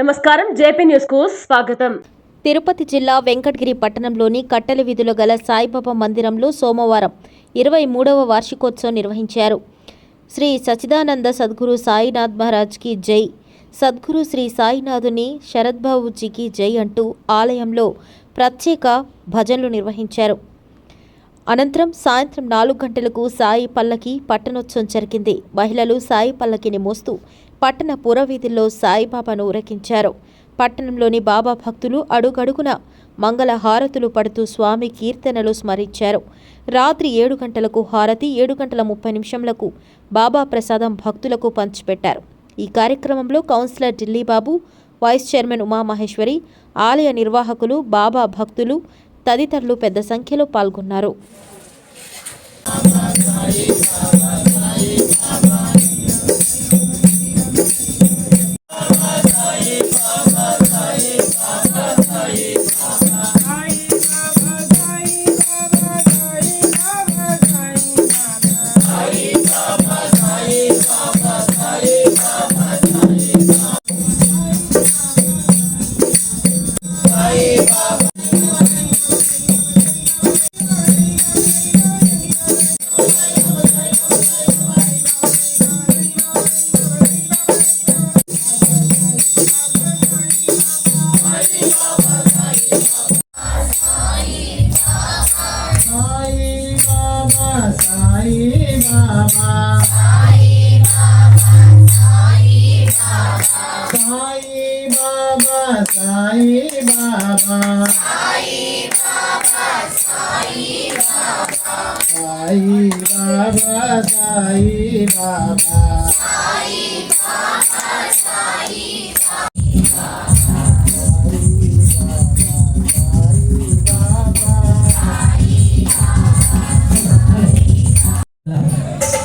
నమస్కారం జేపీ న్యూస్కు స్వాగతం. తిరుపతి జిల్లా వెంకటగిరి పట్టణంలోని కట్టెల వీధిలో గల సాయిబాబా మందిరంలో సోమవారం ఇరవై మూడవ వార్షికోత్సవం నిర్వహించారు. శ్రీ సచిదానంద సద్గురు సాయినాథ్ మహారాజ్కి జై. సద్గురు శ్రీ సాయినాథుని శరద్బాబుజీకి జై అంటూ ఆలయంలో ప్రత్యేక భజనలు నిర్వహించారు. అనంతరం సాయంత్రం నాలుగు గంటలకు సాయి పల్లకి పట్టణోత్సవం జరిగింది. మహిళలు సాయి పల్లకిని మోస్తూ పట్టణ పురవీధుల్లో సాయిబాబాను ఉరకించారు. పట్టణంలోని బాబా భక్తులు అడుగడుగున మంగళ హారతులు పడుతూ స్వామి కీర్తనలు స్మరించారు. రాత్రి ఏడు గంటలకు హారతి ఏడు గంటల ముప్పై నిమిషంలకు బాబా ప్రసాదం భక్తులకు పంచిపెట్టారు. ఈ కార్యక్రమంలో councillor Dillibabu vice chairman Umamaheshwari ఆలయ నిర్వాహకులు బాబా భక్తులు తదితరులు పెద్ద సంఖ్యలో పాల్గొన్నారు. సాయి బాబా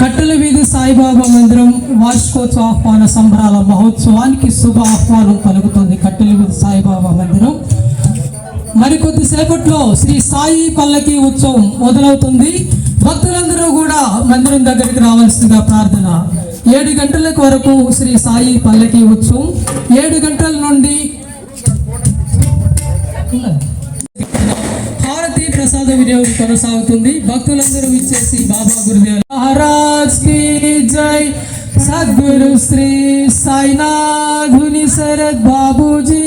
కట్టెల వీధి సాయిబాబా మందిరం వార్షికోత్సవ ఆహ్వాన సంబరాల మహోత్సవానికి శుభ ఆహ్వానం కలుగుతుంది కట్టెల వీధి సాయిబాబా మందిరం. మరికొద్ది సేపట్లో శ్రీ సాయి పల్లకి ఉత్సవం మొదలవుతుంది. భక్తులందరూ కూడా మందిరం దగ్గరికి రావాల్సిందిగా ప్రార్థన. ఏడు గంటల వరకు శ్రీ సాయి పల్లకి ఉత్సవం. ఏడు గంటల నుండి హారతి ప్రసాద వినియోగం కొనసాగుతుంది. భక్తులందరూ ఇచ్చేసి బాబా గురుదేవ్ మహారాజ్కి జై. సద్గురు శ్రీ సాయినాథుని Sarath Babuji.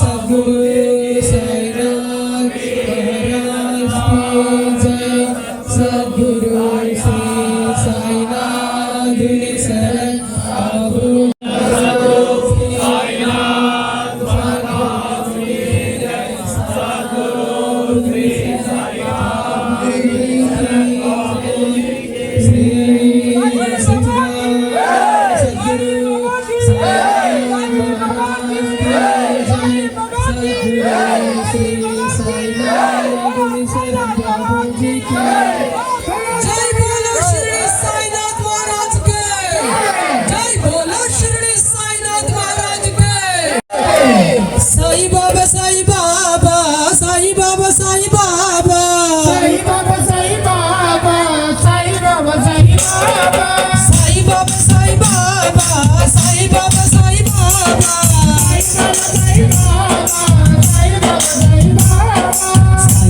Sadhguru Sai Ram Maharaj Ki Jai Sadhguru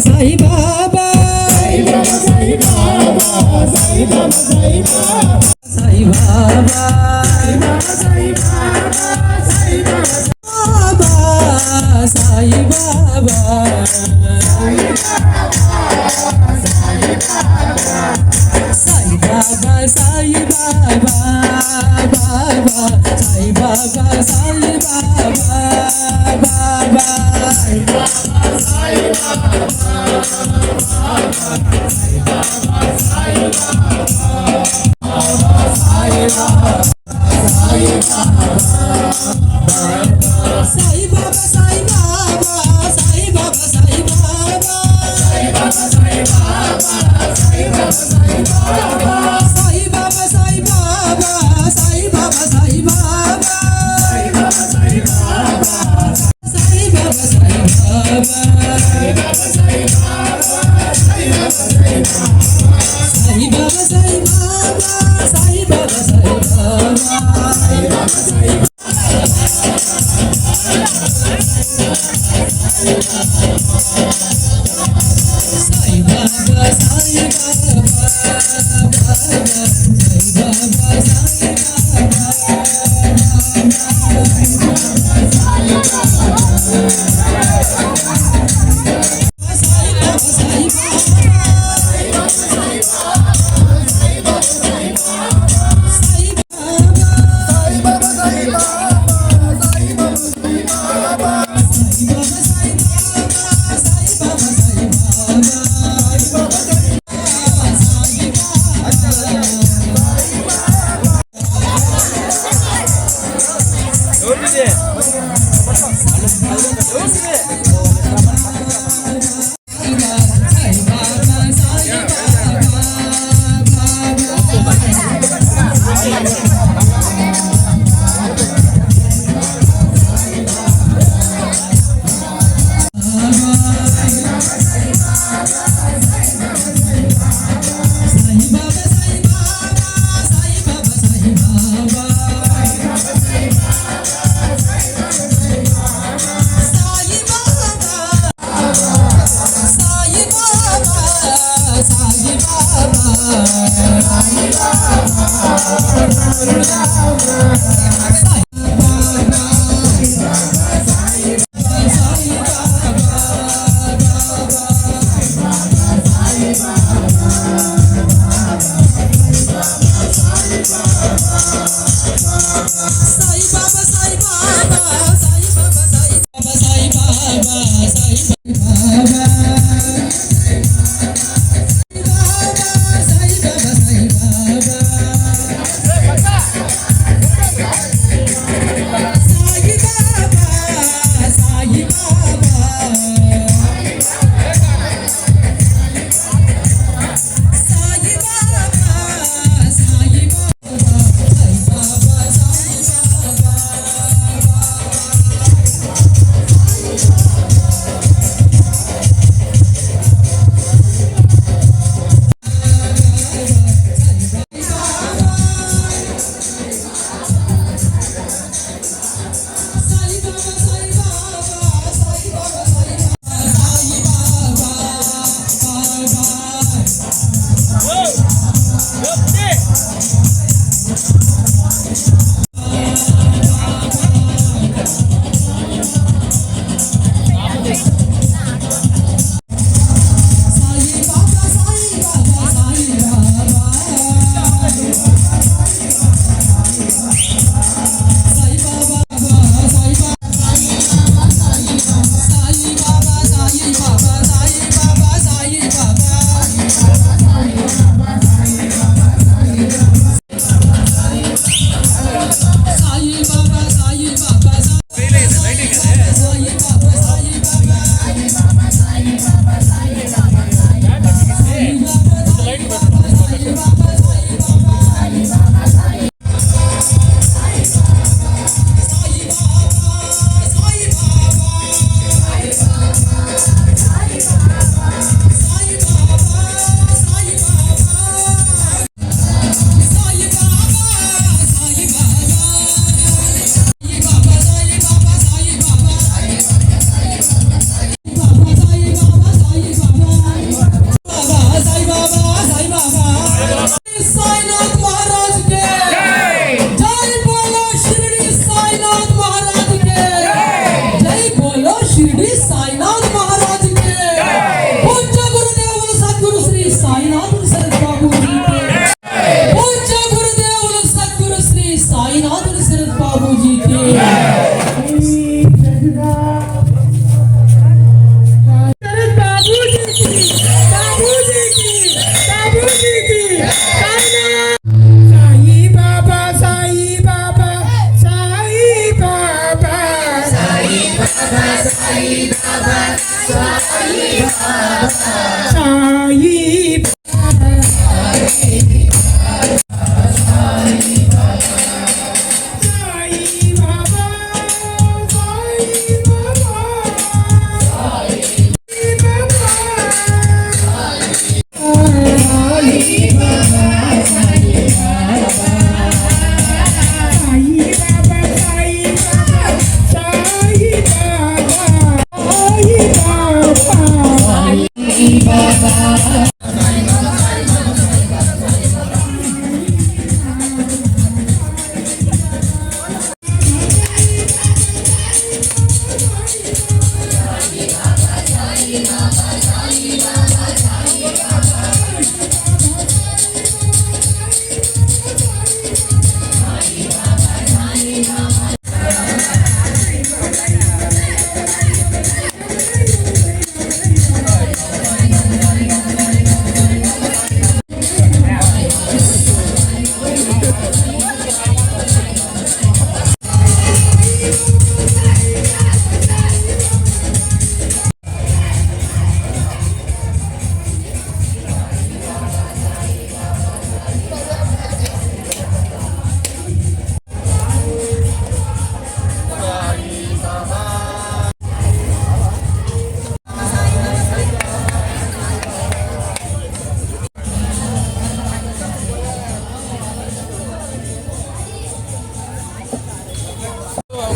Saibaba Sai Baba బాబా సాయి బాబా సాయి బాబా よしね!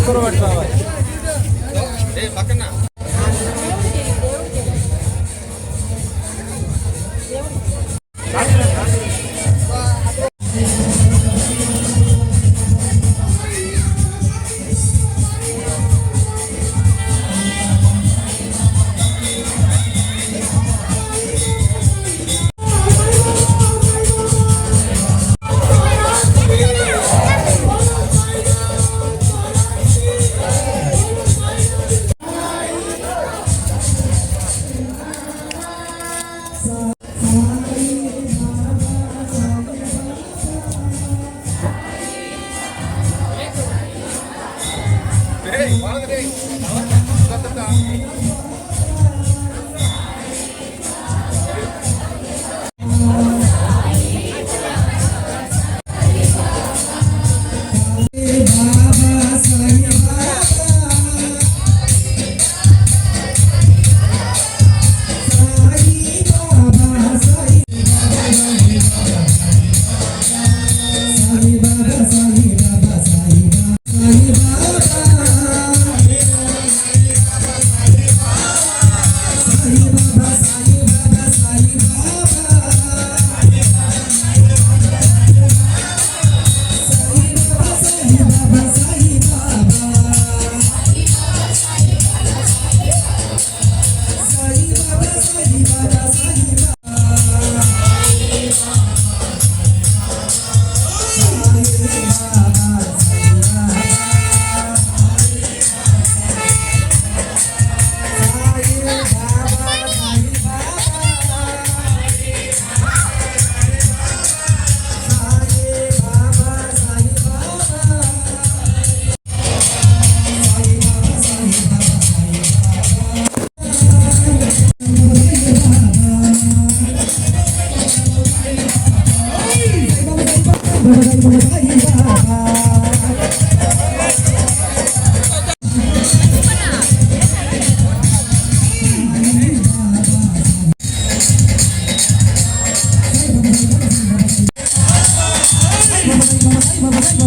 करो बैठ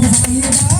Gracias.